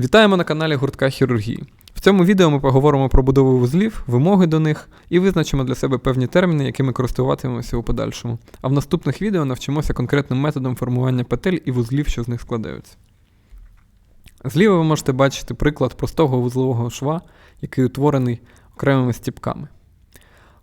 Вітаємо на каналі гуртка хірургії. В цьому відео ми поговоримо про будову вузлів, вимоги до них і визначимо для себе певні терміни, якими користуватимемося у подальшому. А в наступних відео навчимося конкретним методом формування петель і вузлів, що з них складаються. Зліва ви можете бачити приклад простого вузлового шва, який утворений окремими стіпками.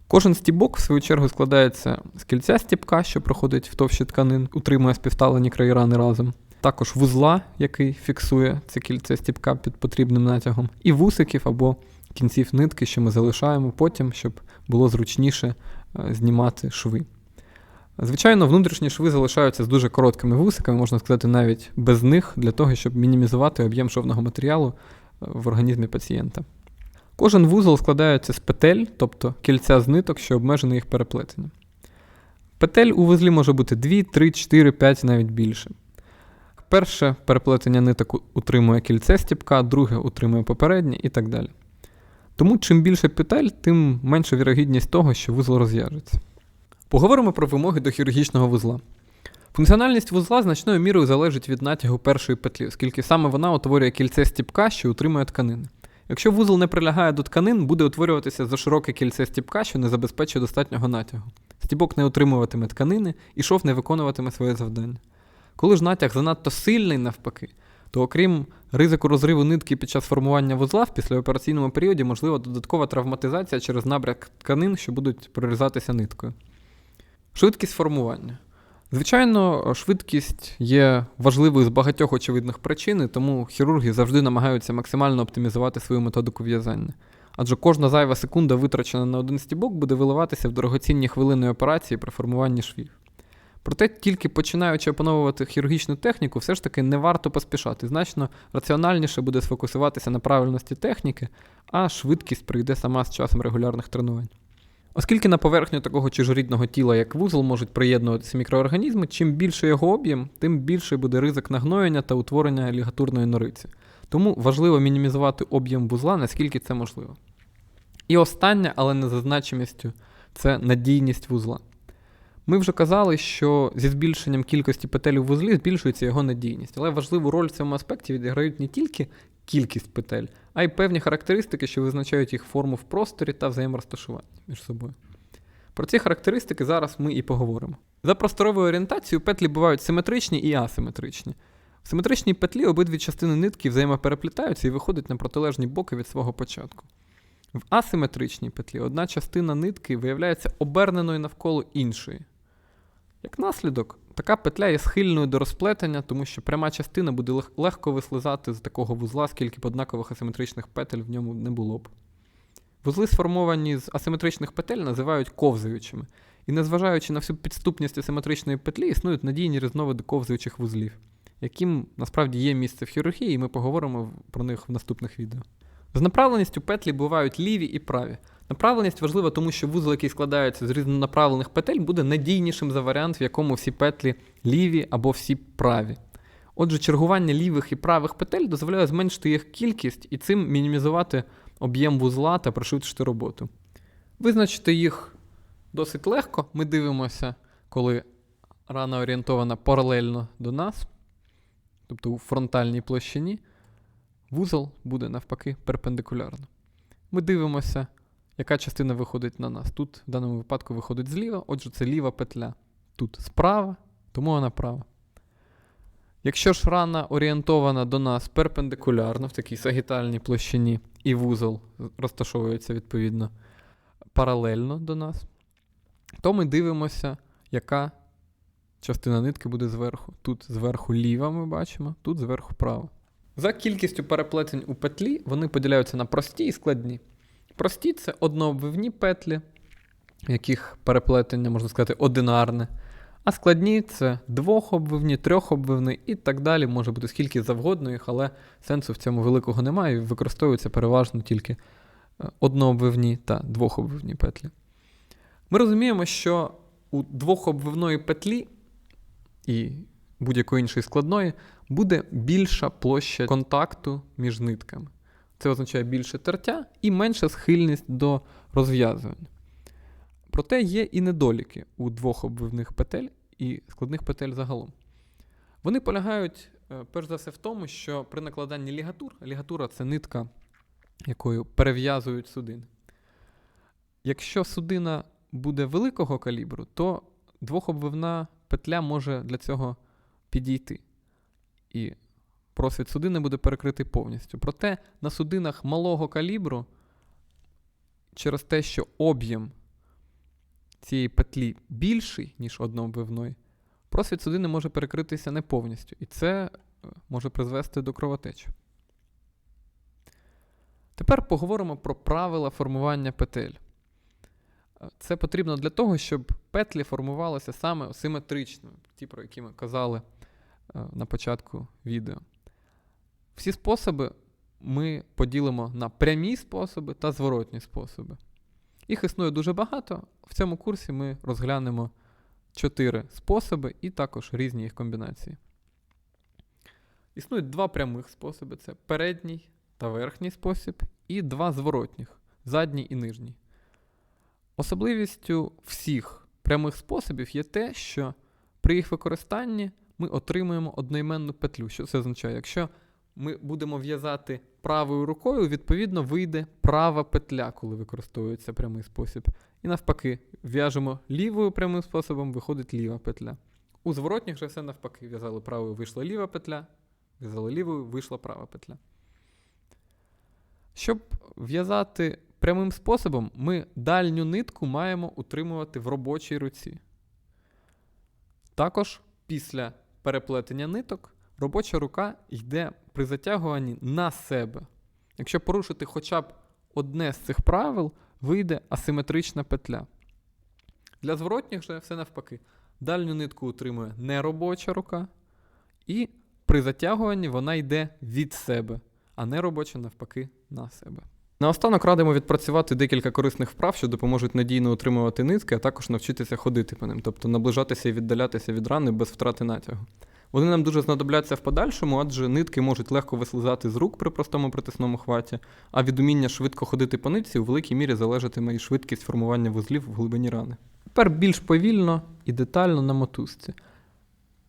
Кожен стібок, в свою чергу, складається з кільця стібка, що проходить в товщі тканин, утримує співставлені краї рани разом. Також вузла, який фіксує це кільце стібка під потрібним натягом, і вусиків або кінців нитки, що ми залишаємо потім, щоб було зручніше е, знімати шви. Звичайно, внутрішні шви залишаються з дуже короткими вусиками, можна сказати, навіть без них, для того, щоб мінімізувати об'єм шовного матеріалу е, в організмі пацієнта. Кожен вузол складається з петель, тобто кільця з ниток, що обмежене їх переплетення. Петель у вузлі може бути 2, 3, 4, 5, навіть більше. Перше переплетення ниток утримує кільце стіпка, друге утримує попереднє і так далі. Тому чим більше петель, тим менша вірогідність того, що вузол розв'яжеться. Поговоримо про вимоги до хірургічного вузла. Функціональність вузла значною мірою залежить від натягу першої петлі, оскільки саме вона утворює кільце стіпка, що утримує тканини. Якщо вузол не прилягає до тканин, буде утворюватися за широке кільце стіпка, що не забезпечує достатнього натягу. Стібок не утримуватиме тканини і шов не виконуватиме своє завдання. Коли ж натяг занадто сильний навпаки, то окрім ризику розриву нитки під час формування вузла в післяопераційному періоді можлива додаткова травматизація через набряк тканин, що будуть прорізатися ниткою. Швидкість формування. Звичайно, швидкість є важливою з багатьох очевидних причин, тому хірурги завжди намагаються максимально оптимізувати свою методику в'язання. Адже кожна зайва секунда, витрачена на один стібок, буде виливатися в дорогоцінні хвилини операції при формуванні швів. Проте, тільки починаючи опановувати хірургічну техніку, все ж таки не варто поспішати. Значно раціональніше буде сфокусуватися на правильності техніки, а швидкість прийде сама з часом регулярних тренувань. Оскільки на поверхню такого чужорідного тіла, як вузол, можуть приєднуватися мікроорганізми, чим більше його об'єм, тим більший буде ризик нагноєння та утворення лігатурної нориці. Тому важливо мінімізувати об'єм вузла, наскільки це можливо. І останнє, але не за значимістю, це надійність вузла. Ми вже казали, що зі збільшенням кількості петель у вузлі збільшується його надійність, але важливу роль в цьому аспекті відіграють не тільки кількість петель, а й певні характеристики, що визначають їх форму в просторі та взаєморозташування між собою. Про ці характеристики зараз ми і поговоримо. За просторовою орієнтацією петлі бувають симетричні і асиметричні. В симетричній петлі обидві частини нитки взаємопереплітаються і виходять на протилежні боки від свого початку. В асиметричній петлі одна частина нитки виявляється оберненою навколо іншої. Як наслідок, така петля є схильною до розплетення, тому що пряма частина буде лег- легко вислизати з такого вузла, скільки б однакових асиметричних петель в ньому не було б. Вузли, сформовані з асиметричних петель, називають ковзаючими, і незважаючи на всю підступність асиметричної петлі, існують надійні різновиди ковзаючих вузлів, яким насправді є місце в хірургії, і ми поговоримо про них в наступних відео. З направленістю петлі бувають ліві і праві. Направленість важлива, тому що вузол, який складається з різнонаправлених петель, буде надійнішим за варіант, в якому всі петлі ліві або всі праві. Отже, чергування лівих і правих петель дозволяє зменшити їх кількість і цим мінімізувати об'єм вузла та пришвидшити роботу. Визначити їх досить легко. Ми дивимося, коли рана орієнтована паралельно до нас, тобто у фронтальній площині, вузол буде навпаки перпендикулярно. Ми дивимося, яка частина виходить на нас. Тут в даному випадку виходить зліва, отже, це ліва петля. Тут справа, тому вона права. Якщо ж рана орієнтована до нас перпендикулярно в такій сагітальній площині, і вузол розташовується відповідно паралельно до нас, то ми дивимося, яка частина нитки буде зверху. Тут зверху ліва ми бачимо, тут зверху права. За кількістю переплетень у петлі вони поділяються на прості і складні. Прості це однообвивні петлі, яких переплетення, можна сказати, одинарне. А складні це двохобвивні, трьохобвивні і так далі. Може бути скільки завгодно їх, але сенсу в цьому великого немає. і Використовуються переважно тільки е, однообвивні та двохобвивні петлі. Ми розуміємо, що у двохобвивної петлі і будь-якої іншої складної буде більша площа контакту між нитками. Це означає більше тертя і менша схильність до розв'язування. Проте є і недоліки у двох обвивних петель і складних петель загалом. Вони полягають Е, Перш за все в тому, що при накладанні лігатур, лігатура це нитка, якою перев'язують судини. Якщо судина буде великого калібру, то двохобвивна петля може для цього підійти. І просвіт судини буде перекритий повністю. Проте на судинах малого калібру, через те, що об'єм цієї петлі більший, ніж однообвивної, просвіт судини може перекритися не повністю. І це е, може призвести до кровотечі. Тепер поговоримо про правила формування петель. Е, Це потрібно для того, щоб петлі формувалися саме симетрично, ті, про які ми казали е, на початку відео. Всі способи ми поділимо на прямі способи та зворотні способи. Їх існує дуже багато. В цьому курсі ми розглянемо чотири способи і також різні їх комбінації. Існують два прямих способи: це передній та верхній спосіб, і два зворотніх задній і нижній. Особливістю всіх прямих способів є те, що при їх використанні ми отримуємо одноіменну петлю. Що це означає? Якщо ми будемо в'язати правою рукою, відповідно вийде права петля, коли використовується прямий спосіб. І навпаки, в'яжемо лівою прямим способом, виходить ліва петля. У зворотніх же все навпаки. В'язали правою, вийшла ліва петля, в'язали лівою, вийшла права петля. Щоб в'язати прямим способом, ми дальню нитку маємо утримувати в робочій руці. Також після переплетення ниток робоча рука йде при затягуванні на себе. Якщо порушити хоча б одне з цих правил, вийде асиметрична петля. Для зворотніх же все навпаки. Дальню нитку утримує неробоча рука, і при затягуванні вона йде від себе, а не робоча навпаки на себе. Наостанок радимо відпрацювати декілька корисних вправ, що допоможуть надійно утримувати нитки, а також навчитися ходити по ним, тобто наближатися і віддалятися від рани без втрати натягу. Вони нам дуже знадобляться в подальшому, адже нитки можуть легко вислизати з рук при простому притисному хваті, а від уміння швидко ходити по нитці у великій мірі залежатиме і швидкість формування вузлів в глибині рани. Тепер більш повільно і детально на мотузці.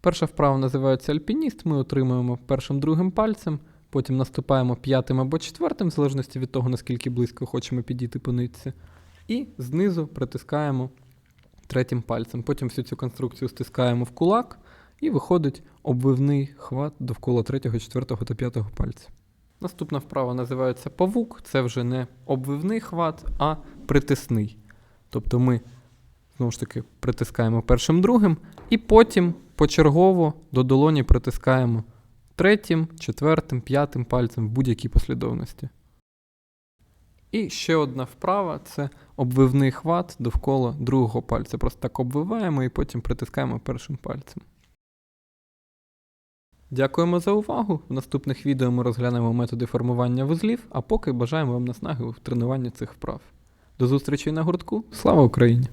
Перша вправа називається альпініст. Ми отримуємо першим другим пальцем, потім наступаємо п'ятим або четвертим, в залежності від того, наскільки близько хочемо підійти по нитці. І знизу притискаємо третім пальцем. Потім всю цю конструкцію стискаємо в кулак, і виходить обвивний хват довкола третього, четвертого та п'ятого пальця. Наступна вправа називається павук. Це вже не обвивний хват, а притисний. Тобто ми знову ж таки притискаємо першим другим, і потім почергово до долоні притискаємо третім, четвертим, п'ятим пальцем в будь-якій послідовності. І ще одна вправа це обвивний хват довкола другого пальця. Просто так обвиваємо і потім притискаємо першим пальцем. Дякуємо за увагу. В наступних відео ми розглянемо методи формування вузлів, а поки бажаємо вам наснаги в тренуванні цих вправ. До зустрічі на гуртку. Слава Україні!